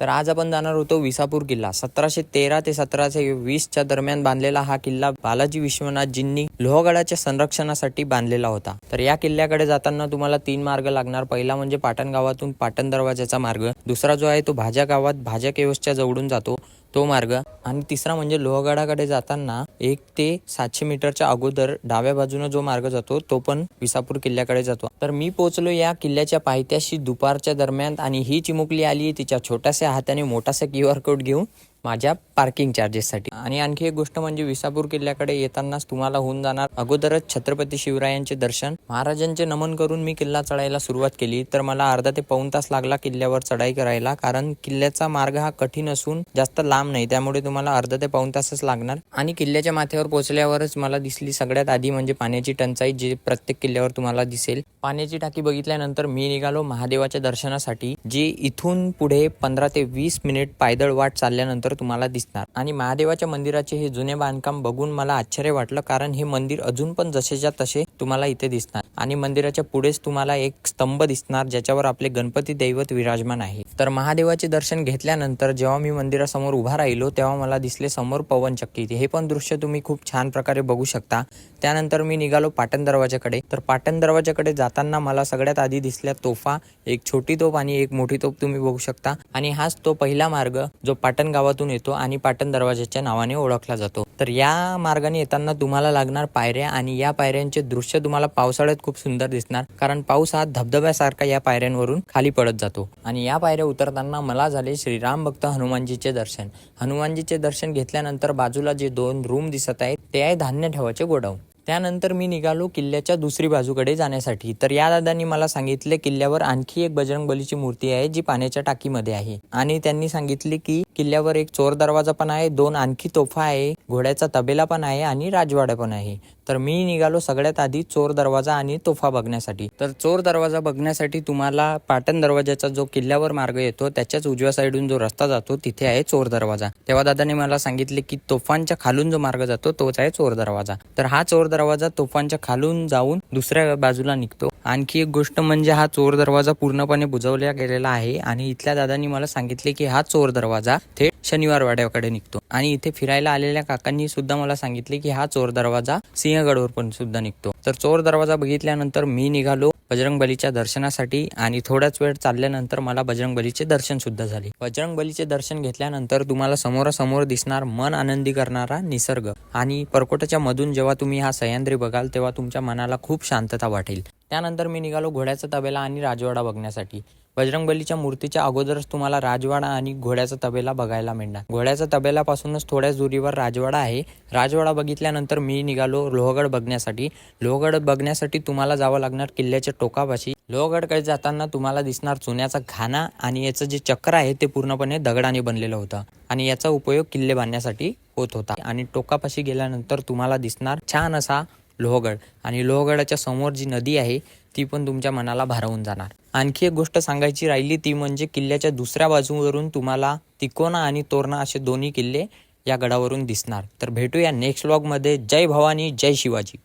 तर आज आपण जाणार होतो विसापूर किल्ला. सतराशे तेरा ते सतराशे वीसच्या दरम्यान बांधलेला हा किल्ला बालाजी विश्वनाथजींनी लोहगडाच्या संरक्षणासाठी बांधलेला होता. तर या किल्ल्याकडे जाताना तुम्हाला तीन मार्ग लागणार. पहिला म्हणजे पाटण गावातून पाटण दरवाजाचा मार्ग. दुसरा जो आहे तो भाज्या गावात भाज्या केवसच्या जवळून जातो तो मार्ग. आणि तिसरा म्हणजे लोहगडाकडे जाताना एक ते सातशे मीटरच्या अगोदर डाव्या बाजूने जो मार्ग जातो तो पण विसापूर किल्ल्याकडे जातो. तर मी पोहोचलो या किल्ल्याच्या पायथ्याशी दुपारच्या दरम्यान आणि ही चिमुकली आली तिच्या छोट्याशा हाताने मोठासा क्यू आर कोड घेऊन. माझ्या पार्किंग चार्जेससाठी आणि आणखी एक गोष्ट म्हणजे विसापूर किल्ल्याकडे येतानाच तुम्हाला होऊन जाणार अगोदरच छत्रपती शिवरायांचे दर्शन. महाराजांचे नमन करून मी किल्ला चढायला सुरुवात केली तर मला अर्धा ते पाऊण तास लागला किल्ल्यावर चढाई करायला कारण किल्ल्याचा मार्ग हा कठीण असून जास्त लांब नाही त्यामुळे तुम्हाला अर्धा ते पाऊण तासच लागणार. आणि किल्ल्याच्या माथ्यावर पोहोचल्यावरच मला दिसली सगळ्यात आधी म्हणजे पाण्याची टंचाई जे प्रत्येक किल्ल्यावर तुम्हाला दिसेल. पाण्याची टाकी बघितल्यानंतर मी निघालो महादेवाच्या दर्शनासाठी जी इथून पुढे पंधरा ते वीस मिनिट पायदळ वाट चालल्यानंतर तुम्हाला दिसणार. आणि महादेवाच्या मंदिराचे हे जुने बांधकाम बघून मला आश्चर्य वाटलं कारण हे मंदिर अजून पण जसेच्या तसे तुम्हाला इथे दिसणार. आणि मंदिराच्या पुढेच तुम्हाला एक स्तंभ दिसणार ज्याच्यावर आपले गणपती दैवत विराजमान आहे. तर महादेवाचे दर्शन घेतल्यानंतर जेव्हा मी मंदिरासमोर उभा राहिलो तेव्हा मला दिसले समोर पवनचक्की हे पण दृश्य तुम्ही खूप छान प्रकारे बघू शकता. त्यानंतर मी निघालो पाटण दरवाजाकडे. तर पाटण दरवाजाकडे जाताना मला सगळ्यात आधी दिसल्या तोफा एक छोटी तोफ आणि एक मोठी तोफ तुम्ही बघू शकता. आणि हाच तो पहिला मार्ग जो पाटण गावातून येतो आणि पाटण दरवाजाच्या नावाने ओळखला जातो. तर या मार्गाने येताना तुम्हाला लागणार पायऱ्या आणि या पायऱ्यांचे दृश्य तुम्हाला पावसाळ्यात खूप सुंदर दिसणार. कारण पाऊस हा धबधब्यासारखा या पायऱ्यांवरून खाली पडत जातो. आणि या पायऱ्या उतरताना मला झाले श्रीराम भक्त हनुमानजीचे दर्शन. हनुमानजीचे दर्शन घेतल्यानंतर बाजूला जे दोन रूम दिसत आहेत ते आहे धान्य ठेवायचे गोडाऊन. त्यानंतर मी निघालो किल्ल्याच्या दुसरी बाजूकडे जाण्यासाठी. तर या दादांनी मला सांगितले किल्ल्यावर आणखी एक बजरंग बलीची मूर्ती आहे जी पाण्याच्या टाकीमध्ये आहे. आणि त्यांनी सांगितले की किल्ल्यावर एक चोर दरवाजा पण आहे दोन आणखी तोफा आहे घोड्याचा तबेला पण आहे आणि राजवाडा पण आहे. तर मी निघालो सगळ्यात आधी चोर दरवाजा आणि तोफा बघण्यासाठी. तर चोर दरवाजा बघण्यासाठी तुम्हाला पाटण दरवाजाचा जो किल्ल्यावर मार्ग येतो त्याच्याच उजव्या साईडून जो रस्ता जातो तिथे आहे चोर दरवाजा. तेव्हा दादाने मला सांगितले की तोफांच्या खालून जो मार्ग जातो तोच आहे चोर दरवाजा. तर हा चोर दरवाजा तोफांच्या खालून जाऊन दुसऱ्या बाजूला निघतो. आणखी एक गोष्ट म्हणजे हा चोर दरवाजा पूर्णपणे बुजवल्या गेलेला आहे आणि इथल्या दादांनी मला सांगितले की हा चोर दरवाजा थेट शनिवार वाड्याकडे निघतो. आणि इथे फिरायला आलेल्या काकांनी सुद्धा मला सांगितले की हा चोर दरवाजा सिंहगडवर पण सुद्धा निघतो. तर चोर दरवाजा बघितल्यानंतर मी निघालो बजरंग बलीच्या दर्शनासाठी आणि थोड्याच वेळ चालल्यानंतर मला बजरंग बलीचे दर्शन सुद्धा झाले. बजरंग बलीचे दर्शन घेतल्यानंतर तुम्हाला समोरासमोर दिसणार मन आनंदी करणारा निसर्ग. आणि परकोटाच्या मधून जेव्हा तुम्ही हा सह्याद्री बघाल तेव्हा तुमच्या मनाला खूप शांतता वाटेल. त्यानंतर मी निघालो घोड्याचा तबेला आणि राजवाडा बघण्यासाठी. बजरंगबलीच्या मूर्तीच्या अगोदरच तुम्हाला राजवाडा आणि घोड्याचा तबेला बघायला मिळणार. घोड्याचा तबेल्यापासूनच थोड्याच दुरीवर राजवाडा आहे. राजवाडा बघितल्यानंतर मी निघालो लोहगड बघण्यासाठी. लोहगड बघण्यासाठी तुम्हाला जावं लागणार किल्ल्याच्या टोकापाशी. लोहगडकडे जाताना तुम्हाला दिसणार चुन्याचा घाणा आणि याचं जे चक्र आहे ते पूर्णपणे दगडाने बनलेलं होतं आणि याचा उपयोग किल्ले बांधण्यासाठी होत होता. आणि टोकापाशी गेल्यानंतर तुम्हाला दिसणार छान असा लोहगड. आणि लोहगडाच्या समोर जी नदी आहे ती पण तुमच्या मनाला भारावून जाणार. आणखी एक गोष्ट सांगायची राहिली ती म्हणजे किल्ल्याच्या दुसऱ्या बाजूवरून तुम्हाला तिकोना आणि तोरणा असे दोन्ही किल्ले या गडावरून दिसणार. तर भेटूया नेक्स्ट व्लॉगमध्ये जय भवानी जय शिवाजी.